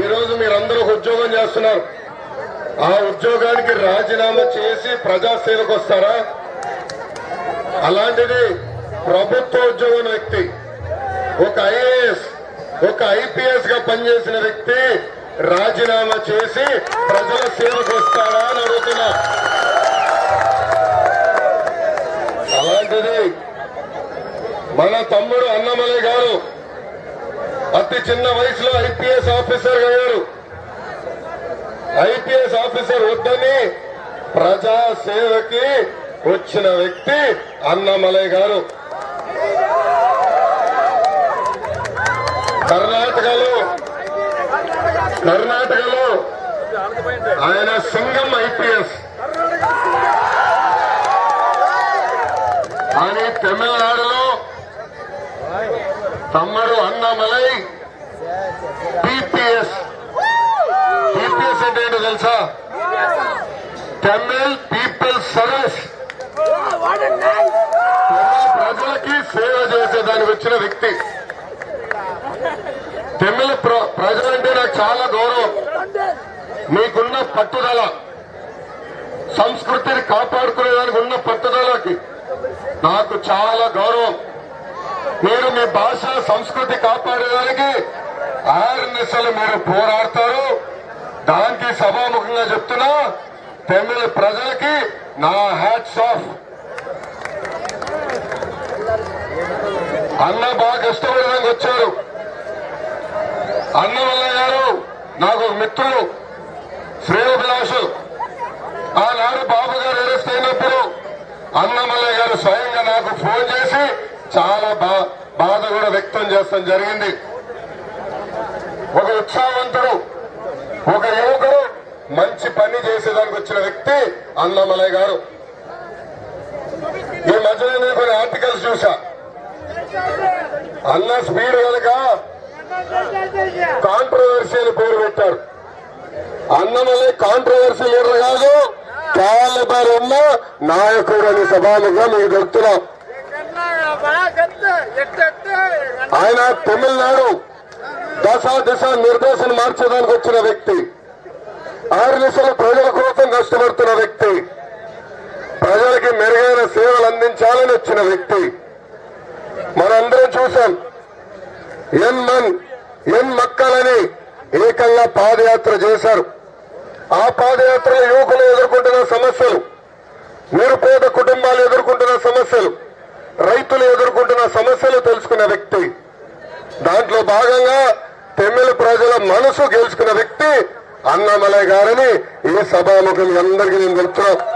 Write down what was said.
ఈరోజు మీరందరూ ఒక ఉద్యోగం చేస్తున్నారు. ఆ ఉద్యోగానికి రాజీనామా చేసి ప్రజాసేవకు వస్తారా? అలాంటిది ప్రభుత్వ ఉద్యోగం వ్యక్తి ఒక ఐఏఎస్ ఒక ఐపీఎస్గా పనిచేసిన వ్యక్తి రాజీనామా చేసి ప్రజల సేవకు వస్తాడా అని అడుగుతున్నా. అలాంటిది మన తమ్ముడు అన్నమలై గారు అతి చిన్న వయసులో ఐపీఎస్ ఆఫీసర్ అయ్యారు. ఐపీఎస్ ఆఫీసర్ వద్దని ప్రజా సేవకి వచ్చిన వ్యక్తి అన్నమలై గారు. కర్ణాటకలో కర్ణాటకలో ఆయన సింగం ఐపీఎస్. కానీ తమిళనాడులో తమ్ముడు అన్నమలై. పిపిఎస్ పిపిఎస్ అంటే ఏంటో తెలుసా? తమిళ్ పీపుల్ సర్వీస్ ప్రజలకి సేవ చేసేదానికి వచ్చిన వ్యక్తి. తమిళ ప్ర- ప్రజలంటే నాకు చాలా గౌరవం. మీకున్న పట్టుదల సంస్కృతిని కాపాడుకునేదానికి ఉన్న పట్టుదలకి నాకు చాలా గౌరవం. మీరు మీ భాష సంస్కృతి కాపాడేదానికి ఆర్ఎన్ఎస్ఎల్ మీరు పోరాడతారు. దానికి సభాముఖంగా చెప్తున్నా తమిళ ప్రజలకి నా హ్యాట్స్ ఆఫ్ అన్న బాగా కష్టపడడానికి వచ్చారు. అన్నవల్ల గారు నాకు ఒక మిత్రుడు శ్రేయోభిలాషు ఆనాడు బాబు గారు అరెస్ట్ అయినప్పుడు అన్నమల్ల గారు స్వయంగా నాకు ఫోన్ చేసి చాలా బా- బాధ కూడా వ్యక్తం చేస్తాం. జరిగింది. ఒక ఉత్సాహవంతుడు ఒక యువకుడు మంచి పని చేసేదానికి వచ్చిన వ్యక్తి అన్నమలయ్య గారు. ఈ మధ్యలో నేను కొన్ని ఆర్టికల్స్ చూసా అన్న స్పీడ్ కనుక కాంట్రవర్సీ అని పేరు పెట్టారు. అన్నమలై కాంట్రవర్సీ లీడర్ కాదు క్యాలబర్ ఉన్న నాయకుడు అని సభాముగా మీకు చెప్తున్నాం. ఆయన తమిళనాడు దశ దిశ నిర్దేశం మార్చడానికి వచ్చిన వ్యక్తి. ఆరు దిశల ప్రజల కోసం కష్టపడుతున్న వ్యక్తి. ప్రజలకి మెరుగైన సేవలు అందించాలని వచ్చిన వ్యక్తి. మనందరం చూసాం ఎన్ మన్ ఎన్ మక్కలని ఏకంగా పాదయాత్ర చేశారు. ఆ పాదయాత్రలో యువకులు ఎదుర్కొంటున్న సమస్యలు నిరుపేద కుటుంబాలు ఎదుర్కొంటున్న సమస్యలు రైతులు ఎదుర్కొంటున్న సమస్యలు తెలుసుకున్న వ్యక్తి. దాంట్లో భాగంగా తమిళ ప్రజల మనసు గెలుచుకున్న వ్యక్తి అన్నమలై గారని ఈ సభాముఖం అందరికీ నేను చెప్తున్నాను